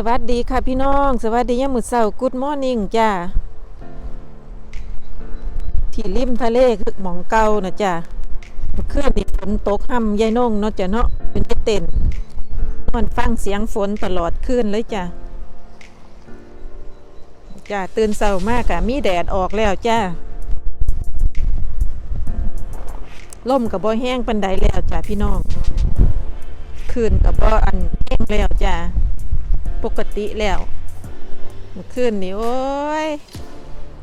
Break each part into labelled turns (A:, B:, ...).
A: สวัสดีค่ะพี่น้อง สวัสดียามมื้อเช้ากูดมอร์นิ่งจ้าที่ริมทะเลคือหมองเก่านะจ้าเมื่อนนี่ฝนตกห่ำยายนงเนาะจ้ะเนาะเป็นเต้นนอนฟังเสียงฝนตลอดคืนเลยจ้าจ้าตื่นเช้ามากอะมีแดดออกแล้วจ้าลมกับบ่แห้งปันใดแล้วจ้าพี่น้อง คืนกับบ่อันแห้งแล้วจ้า ปกติแล้วเมื่อคืนนี่โอ้ย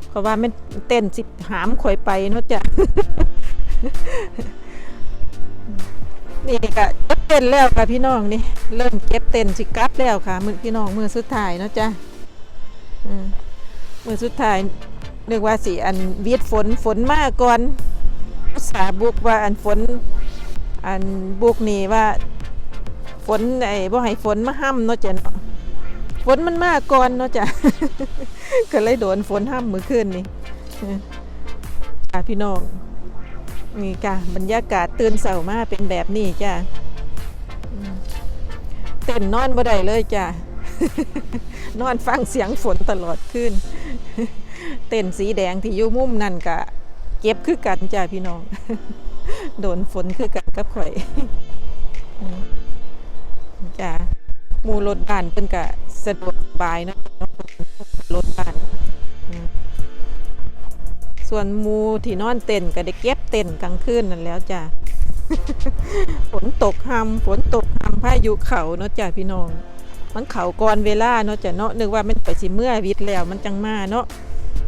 A: เขาว่ามันเต้นสิหามข่อยไปเนาะจ้ะนี่ก็เก็บเต้นแล้วค่ะพี่น้องนี่ เริ่มเก็บเต้นสิกลับแล้วค่ะมือพี่น้องมือสุดท้ายเนาะจ้ะมือสุดท้ายเรียกว่าสิอันวีดฝนฝนมากก่อนสาบุกว่าอันฝน อันบุกนี่ว่า ฝนไอ้บ่ให้ฝนมาห้ำเนาะจ้ะเนาะ ฝนมันมากก่อนเนาะจ้ะก็เลยโดนฝนห้ามมือขึ้นนี่จ้าพี่น้องนี่ค่ะบรรยากาศตื่นเสามาเป็นแบบนี้จ้ะเต้นนอนบ่ได้เลยจ้ะนอนฟังเสียงฝนตลอดขึ้นเต้นสีแดงที่อยู่มุมนั่นกะเก็บคือกันจ้ะพี่น้อง โดนฝนคือกันกับข่อยจ้ะมูรถบ้านเพิ่นก็ สะดวกสบายเนาะเนารถบ้านส่วนมูที่นอนเต็นก็ได้เก็บเต็นกลางคืนนั่นแล้วจ้ะฝนตกหำฝนตกหำพายุเขาเนาะจ้ะพี่น้อง มันเขาก่อนเวลาเนาะจ้ะเนาะนึกว่ามันไปสิเมื่อวิทย์แล้วมันจังมาเนาะ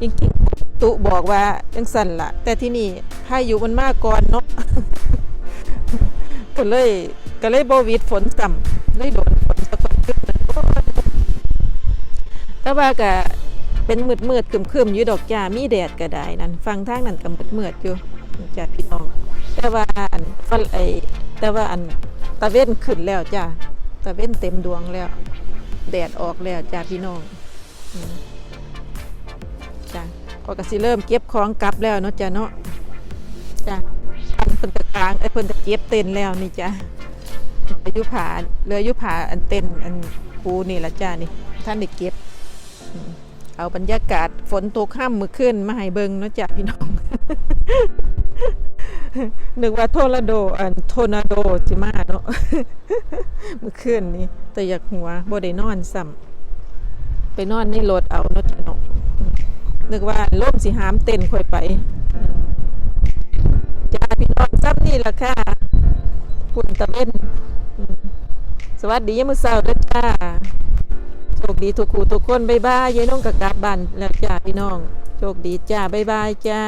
A: จริงๆตุบอกว่าจังสั่นละแต่ที่นี่พายุมันมาก่อนเนาะก็เลยก็เลยโบวิดฝนต่ำเลยโดน แต่ว่าก็เป็นมืดมืดๆคึมอยู่ดอกจ้ามีแดดก็ได้นั่นฟังทางนั้นก็มืดมืดอยู่จ้าพี่น้อง แต่ว่าอันฟันไอแต่ว่าอันตะเว้นขึ้นแล้วจ้าตะเว้นเต็มดวงแล้ว แดดออกแล้วจ้าพี่น้องจ้าก็กสิเริ่มเก็บของกลับแล้วเนาะจ้าเนาะจ้าอันเพิ่นตะกลางไอเพิ่นตะเก็บเต็นแล้วนี่จ้ะอายุผาเหลืออายุผาอันเต็นอันปูนี่ละจ้านี่ท่านได้เก็บ เอาบรรยากาศฝนตกข้ามมือขึ้นมาให้เบิงเนาะจ้ะพี่น้อง นึกว่าโทอร์นาโดอันโทนาโดสิมาเนาะมือขึ้นนี่แต่อยากหัวบ่ได้นอนซ้ำไปนอนในรถเอาเนาะจ้ะเนาะนึกว่าล่มสิหามเต็นค่อยไปจ้าพี่น้องซ้ำนี่ล่ะค่ะคุณตะเว้นสวัสดียามมือเช้าด้อจ้า ดีทุกคู่ทุกคนบ๊ายบายยายน้องกับกลับบ้านแล้วจ้าพี่น้อง โชคดีจ้าบ๊ายบายจ้า